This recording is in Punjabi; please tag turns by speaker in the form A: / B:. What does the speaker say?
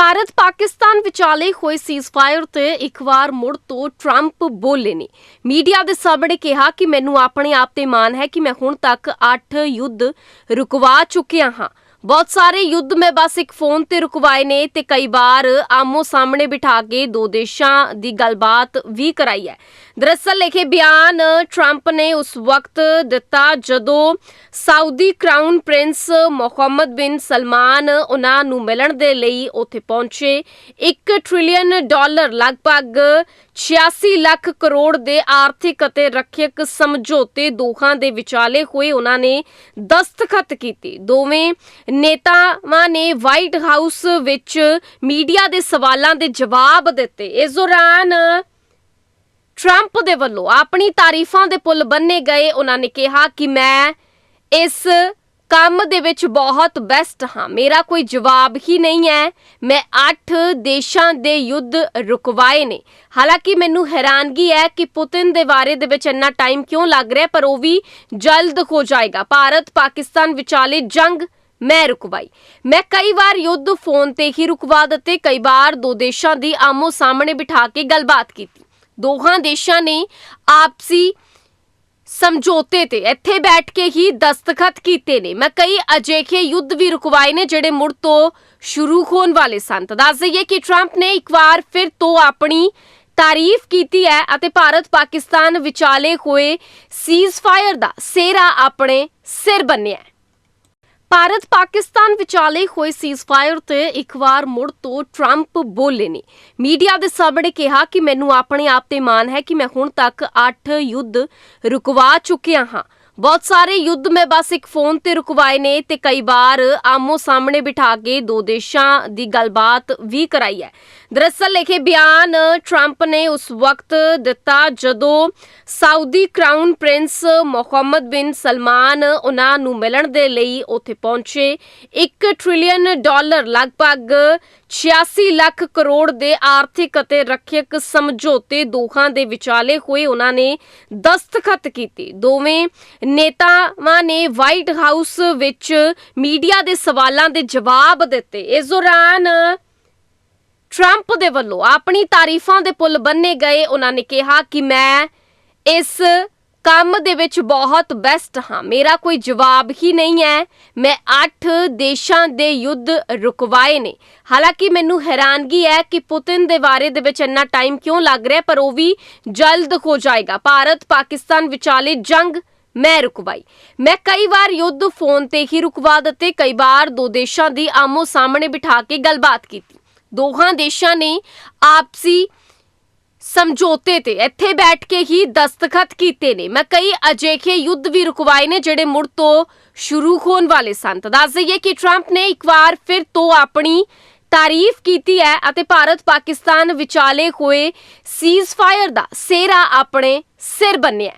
A: ਭਾਰਤ ਪਾਕਿਸਤਾਨ ਵਿਚਾਲੇ ਹੋਏ ਸੀਜ਼ਫਾਇਰ ਤੇ ਇੱਕ ਵਾਰ ਮੁੜ ਤੋਂ ਟਰੰਪ ਬੋਲੇ ਨੇ। ਮੀਡੀਆ ਦੇ ਸਾਹਮਣੇ ਕਿਹਾ ਕਿ ਮੈਨੂੰ ਆਪਣੇ ਆਪ ਤੇ ਮਾਣ ਹੈ ਕਿ ਮੈਂ ਹੁਣ ਤੱਕ 8 ਯੁੱਧ ਰੁਕਵਾ ਚੁੱਕਿਆ ਹਾਂ। ਬਹੁਤ ਸਾਰੇ ਯੁੱਧ ਮੈਂ ਬਸ ਇੱਕ ਫੋਨ ਤੇ ਰੁਕਵਾਏ ਨੇ ਤੇ ਕਈ ਵਾਰ ਆਮੋ ਸਾਹਮਣੇ ਬਿਠਾ ਕੇ ਦੋ ਦੇਸ਼ਾਂ ਦੀ ਗੱਲਬਾਤ ਵੀ ਕਰਾਈ ਹੈ। ਦਰਅਸਲ ਲਿਖੇ ਬਿਆਨ ਟਰੰਪ ਨੇ ਉਸ ਵਕਤ ਦਿੱਤਾ ਜਦੋਂ ਸਾਊਦੀ ਕ੍ਰਾਊਨ ਪ੍ਰਿੰਸ ਮੁਹੰਮਦ ਬਿਨ ਸਲਮਾਨ ਉਹਨਾਂ ਨੂੰ ਮਿਲਣ ਦੇ ਲਈ ਉੱਥੇ ਪਹੁੰਚੇ। 1 ਟ੍ਰਿਲੀਅਨ ਡਾਲਰ ਲਗਭਗ 86 ਲੱਖ ਕਰੋੜ ਦੇ ਆਰਥਿਕ ਅਤੇ ਰੱਖਿਅਕ ਸਮਝੌਤੇ ਦੋਹਾਂ ਦੇ ਵਿਚਾਲੇ ਹੋਏ ਉਹਨਾਂ ਨੇ ਦਸਤਖਤ ਕੀਤੇ। ਦੋਵੇਂ ਨੇਤਾਵਾਂ ਨੇ ਵਾਈਟ ਹਾਊਸ ਵਿੱਚ ਮੀਡੀਆ ਦੇ ਸਵਾਲਾਂ ਦੇ ਜਵਾਬ ਦਿੱਤੇ। ਇਸ ਦੌਰਾਨ ਟਰੰਪ ਦੇ ਵੱਲੋਂ ਆਪਣੀ ਤਾਰੀਫਾਂ ਦੇ ਪੁੱਲ ਬੰਨੇ ਗਏ। ਉਹਨਾਂ ਨੇ ਕਿਹਾ ਕਿ ਮੈਂ ਇਸ ਕੰਮ ਦੇ ਵਿੱਚ ਬਹੁਤ ਬੈਸਟ ਹਾਂ। ਮੇਰਾ ਕੋਈ ਜਵਾਬ ਹੀ ਨਹੀਂ ਹੈ। ਮੈਂ 8 ਦੇਸ਼ਾਂ ਦੇ ਯੁੱਧ ਰੁਕਵਾਏ ਨੇ। ਹਾਲਾਂਕਿ ਮੈਨੂੰ ਹੈਰਾਨਗੀ ਹੈ ਕਿ ਪੁਤਿਨ ਦੇ ਬਾਰੇ ਦੇ ਵਿੱਚ ਇੰਨਾ ਟਾਈਮ ਕਿਉਂ ਲੱਗ ਰਿਹਾ, ਪਰ ਉਹ ਵੀ ਜਲਦ ਹੋ ਜਾਏਗਾ। ਭਾਰਤ ਪਾਕਿਸਤਾਨ ਵਿਚਾਲੇ ਜੰਗ ਮੈਂ ਰੁਕਵਾਈ। ਮੈਂ ਕਈ ਵਾਰ ਯੁੱਧ ਫੋਨ ਤੇ ਹੀ ਰੁਕਵਾ ਦਿੱਤੇ, ਕਈ ਵਾਰ ਦੋ ਦੇਸ਼ਾਂ ਦੀ ਆਮੋ ਸਾਹਮਣੇ ਬਿਠਾ ਕੇ ਗੱਲਬਾਤ ਕੀਤੀ। ਦੋਹਾਂ ਦੇਸ਼ਾਂ ਨੇ ਆਪਸੀ ਸਮਝੌਤੇ ਤੇ ਇੱਥੇ ਬੈਠ ਕੇ ਹੀ ਦਸਤਖਤ ਕੀਤੇ ਨੇ। ਮੈਂ ਕਈ ਅਜਿਹੇ ਯੁੱਧ ਵੀ ਰੁਕਵਾਏ ਨੇ ਜਿਹੜੇ ਮੁੜ ਤੋਂ ਸ਼ੁਰੂ ਹੋਣ ਵਾਲੇ ਸਨ। ਤਾਂ ਦੱਸ ਦਈਏ ਕਿ ਟਰੰਪ ਨੇ ਇੱਕ ਵਾਰ ਫਿਰ ਤੋਂ ਆਪਣੀ ਤਾਰੀਫ ਕੀਤੀ ਹੈ ਅਤੇ ਭਾਰਤ ਪਾਕਿਸਤਾਨ ਵਿਚਾਲੇ ਹੋਏ ਸੀਜ਼ਫਾਇਰ ਦਾ ਸਿਹਰਾ ਆਪਣੇ ਸਿਰ ਬੰਨਿਆ ਭਾਰਤ ਪਾਕਿਸਤਾਨ ਵਿਚਾਲੇ ਹੋਏ ਸੀਜ਼ਫਾਇਰ ਤੇ ਇੱਕ ਵਾਰ ਮੁੜ ਤੋਂ ਟਰੰਪ ਬੋਲੇ ਨੇ। ਮੀਡੀਆ ਦੇ ਸਾਹਮਣੇ ਕਿਹਾ ਕਿ ਮੈਨੂੰ ਆਪਣੇ ਆਪ ਤੇ ਮਾਣ ਹੈ ਕਿ ਮੈਂ ਹੁਣ ਤੱਕ 8 ਯੁੱਧ ਰੁਕਵਾ ਚੁੱਕਿਆ ਹਾਂ। ਬਹੁਤ ਸਾਰੇ ਯੁੱਧ ਮੈਂ ਬਸ ਇੱਕ ਫੋਨ ਤੇ ਰੁਕਵਾਏ ਨੇ ਤੇ ਕਈ ਵਾਰ ਆਮੋ ਸਾਹਮਣੇ ਬਿਠਾ ਕੇ ਦੋ ਦੇਸ਼ਾਂ ਦੀ ਗੱਲਬਾਤ ਵੀ ਕਰਾਈ ਹੈ। ਦਰਅਸਲ ਲਿਖੇ ਬਿਆਨ ਟਰੰਪ ਨੇ ਉਸ ਵਕਤ ਦਿੱਤਾ ਜਦੋਂ ਸਾਊਦੀ ਕਰਾਊਨ ਪ੍ਰਿੰਸ ਮੁਹੰਮਦ ਬਿਨ ਸਲਮਾਨ ਉਹਨਾਂ ਨੂੰ ਮਿਲਣ ਦੇ ਲਈ ਉੱਥੇ ਪਹੁੰਚੇ। 1 ਟ੍ਰਿਲੀਅਨ ਡਾਲਰ ਲਗਭਗ 86 ਲੱਖ ਕਰੋੜ ਦੇ ਆਰਥਿਕ ਅਤੇ ਰੱਖਿਅਕ ਸਮਝੌਤੇ ਦੋਹਾਂ ਦੇ ਵਿਚਾਲੇ ਹੋਏ ਉਹਨਾਂ ਨੇ ਦਸਤਖਤ ਕੀਤੇ। ਦੋਵੇਂ ਨੇਤਾਵਾਂ ਨੇ ਵਾਈਟ ਹਾਊਸ ਵਿੱਚ ਮੀਡੀਆ ਦੇ ਸਵਾਲਾਂ ਦੇ ਜਵਾਬ ਦਿੱਤੇ। ਇਸ ਦੌਰਾਨ ਟਰੰਪ ਦੇ ਵੱਲੋਂ ਆਪਣੀ ਤਾਰੀਫਾਂ ਦੇ ਪੁੱਲ ਬੰਨੇ ਗਏ। ਉਹਨਾਂ ਨੇ ਕਿਹਾ ਕਿ ਮੈਂ ਇਸ ਕੰਮ ਦੇ ਵਿੱਚ ਬਹੁਤ ਬੈਸਟ ਹਾਂ। ਮੇਰਾ ਕੋਈ ਜਵਾਬ ਹੀ ਨਹੀਂ ਹੈ। ਮੈਂ 8 ਦੇਸ਼ਾਂ ਦੇ ਯੁੱਧ ਰੁਕਵਾਏ ਨੇ। ਹਾਲਾਂਕਿ ਮੈਨੂੰ ਹੈਰਾਨਗੀ ਹੈ ਕਿ ਪੁਤਿਨ ਦੇ ਬਾਰੇ ਦੇ ਵਿੱਚ ਇੰਨਾ ਟਾਈਮ ਕਿਉਂ ਲੱਗ ਰਿਹਾ, ਪਰ ਉਹ ਵੀ ਜਲਦ ਹੋ ਜਾਏਗਾ। ਭਾਰਤ ਪਾਕਿਸਤਾਨ ਵਿਚਾਲੇ ਜੰਗ ਮੈਂ ਰੁਕਵਾਈ। ਮੈਂ ਕਈ ਵਾਰ ਯੁੱਧ ਫੋਨ ਤੇ ਹੀ ਰੁਕਵਾ ਦਿੱਤੇ, ਕਈ ਵਾਰ ਦੋ ਦੇਸ਼ਾਂ ਦੀ ਆਮੋ ਸਾਹਮਣੇ ਬਿਠਾ ਕੇ ਗੱਲਬਾਤ ਕੀਤੀ। ਦੋਹਾਂ ਦੇਸ਼ਾਂ ਨੇ ਆਪਸੀ ਸਮਝੌਤੇ ਤੇ ਇੱਥੇ ਬੈਠ ਕੇ ਹੀ ਦਸਤਖਤ ਕੀਤੇ ਨੇ। ਮੈਂ ਕਈ ਅਜਿਹੇ ਯੁੱਧ ਵੀ ਰੁਕਵਾਏ ਨੇ ਜਿਹੜੇ ਮੁੜ ਤੋਂ ਸ਼ੁਰੂ ਹੋਣ ਵਾਲੇ ਸਨ। ਤਾਂ ਦੱਸ ਦਈਏ ਕਿ ਟਰੰਪ ਨੇ ਇੱਕ ਵਾਰ ਫਿਰ ਤੋਂ ਆਪਣੀ ਤਾਰੀਫ ਕੀਤੀ ਹੈ ਅਤੇ ਭਾਰਤ ਪਾਕਿਸਤਾਨ ਵਿਚਾਲੇ ਹੋਏ ਸੀਜ਼ਫਾਇਰ ਦਾ ਸਿਹਰਾ ਆਪਣੇ ਸਿਰ ਬੰਨਿਆ